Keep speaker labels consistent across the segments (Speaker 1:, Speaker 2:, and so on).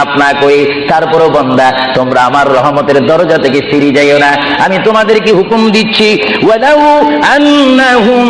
Speaker 1: মাফ না করি তারপরও বন্দা, তোমরা আমার রহমতের দরজা থেকে ফিরে যাইও না। আমি তোমাদেরকে হুকুম দিচ্ছি, ওয়ালাউ আন্নাহুম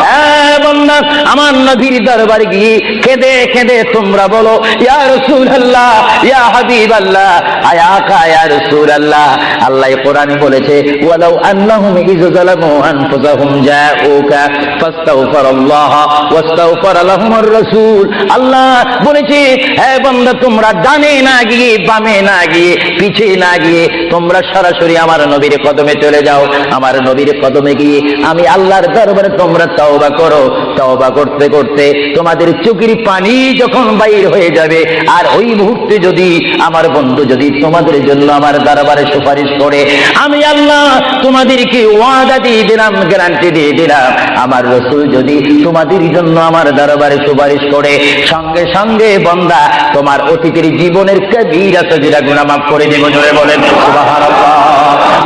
Speaker 1: বান্দা আমার নবীর দরবার গিয়ে কেঁদে কেঁদে তোমরা বলো, ইয়া রাসূলুল্লাহ, ইয়া হাবিবাল্লাহ, আয়া কা ইয়া রাসূলুল্লাহ। আল্লাহ কোরআনে বলেছে, ওয়ালাউ আনফুসাহুম জাউকা রাসূল। আল্লাহ বলেছে, হে বান্দা, তোমরা ডানে না গিয়ে, বামে না গিয়ে, পিছে না গিয়ে, তোমরা সরাসরি আমার নবীর কদমে চলে যাও। আমার নবীর কদমে গিয়ে আমি আল্লাহর দরবারে তোমরা তওবা করো। তওবা করতে করতে তোমাদের চোখের পানি যখন বাইর হয়ে যাবে, আর ওই মুহূর্তে যদি আমার বন্ধু যদি তোমাদের জন্য আমার দরবারে সুপারিশ করে, আমি আল্লাহ তোমাদেরকে ওয়াদা দিয়ে দিলাম, গ্যারান্টি দিয়ে দিলাম, আমার রসুল যদি তোমাদের জন্য আমার দরবারে সুপারিশ করে, সঙ্গে সঙ্গে বন্দা তোমার অতীতের জীবনের কবিরা সজিরা গুণা মাফ করে দেব, জোরে বলেন, সুবহানাল্লাহ।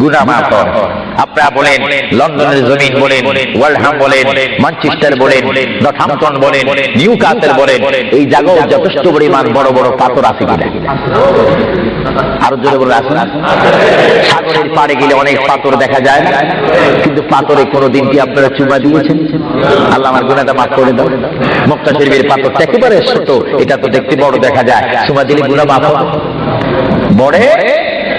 Speaker 1: গুনা মাফ হয়। আপনারা বলেন, লন্ডনের জমিন বলেন, ওয়ালহাম বলেন ম্যানচেস্টার বলেন নর্থাম্পটন বলেন নিউ কাসেল বলেন, এই জায়গাও যথেষ্ট পরিমাণ বড় বড় পাথর আছে কিনা? আরও জোরে বলে আসেন। সাগরের পাড়ে গেলে অনেক পাথর দেখা যায়, কিন্তু পাথরে কোনোদিন কি আপনারা চুমা দিয়েছেন? আল্লাহ আমার গুণাটা মাফ করে দাও। মক্কা শরীফের পাথরটা একেবারে ছোট, এটা তো দেখতে বড় দেখা যায়। চুমা দিলে গুণা মাফ বড়ে?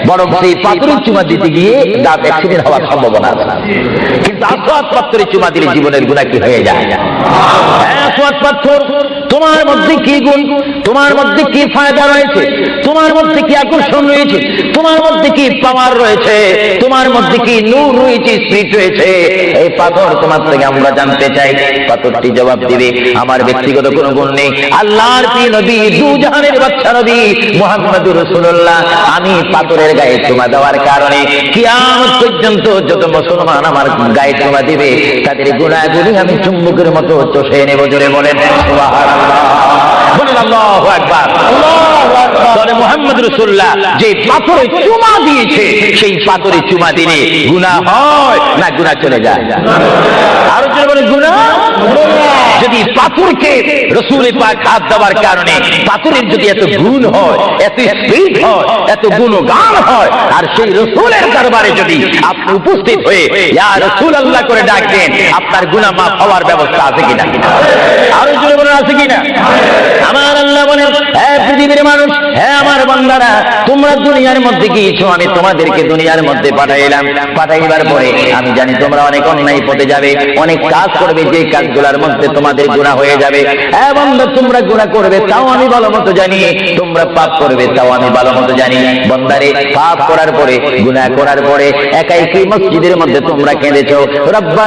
Speaker 1: বরং সেই পাথরের চুমা দিতে গিয়ে দাঁত অ্যাক্সিডেন্ট হওয়ার সম্ভাবনা আছে। কিন্তু আসোয়াদ পাথরের চুমা দিলে জীবনের গুণা কি হয়ে যায়? হ্যাঁ, আসওয়াদ পাথর। তোমার মধ্যে কি গুণ? তোমার মধ্যে কি ফায়দা রয়েছে? তোমার মধ্যে কি আকর্ষণ রয়েছে? তোমার মধ্যে কি পাওয়ার রয়েছে? তোমার মধ্যে কি নূর রয়েছে স্পিরিট রয়েছে? এই পাথর তোমার থেকে আমরা জানতে চাই। পাথরটি জবাব দিবে, আমার ব্যক্তিগত কোনো গুণ নেই। আল্লাহর প্রিয় নবী দু জাহানের বাচ্চা নবী মুহাম্মদুর রাসূলুল্লাহ। আমি পাথরের গায়ে চুমা দেওয়ার কারণে কিয়ামত পর্যন্ত যত মুসলমান আমার গায়ে চুমা দিবে, তাদের গুণাগুলি আমি চুম্বকের মতো চষে নেব জোরে বলেন। বলেন একবার আকবার। তাহলে মুহাম্মদ রাসূলুল্লাহ যে পাথরে চুমা দিয়েছে, সেই পাথরে চুমা দিলে গুনাহ হয় না গুনাহ চলে যায়? আরও বলেন, গুনাহ? যদি পাথরকে রসুলের পাক হাত দেওয়ার কারণে পাথরের যদি এত গুণ হয়, এত স্পিড হয়, এত গুণগান হয়, আর সেই রসুলের দরবারে যদি আপনি উপস্থিত হয়ে ইয়া রসুল আল্লাহ করে ডাক দেন, আপনার গুনাহ মাফ হওয়ার ব্যবস্থা আছে কিনা? আরও জোরে বলেন, আছে কিনা? আমার আল্লাহ বলেন হ্যাঁ পৃথিবীর মানুষ হ্যাঁ আমার বান্দারা, তোমরা দুনিয়ার মধ্যে গিয়েছো, আমি তোমাদেরকে দুনিয়ার মধ্যে পাঠাইলাম। পাঠাইবার পরে, আমি জানি তোমরা অনেক অন্যায় পথে যাবে, অনেক কাজ করবে, যে কাজ রাতগুলার মধ্যে তোমাদের গুণা হয়ে যাবে। হ্যাঁ এবং তোমরা গুণা করবে, তাও আমি ভালো মতো জানি। তোমরা পাপ করবে, তাও আমি ভালো মতো জানি। বন্দারে, পাপ করার পরে গুণা করার পরে, একাই কি মসজিদের মধ্যে তোমরা কেঁদেছ? রব্বা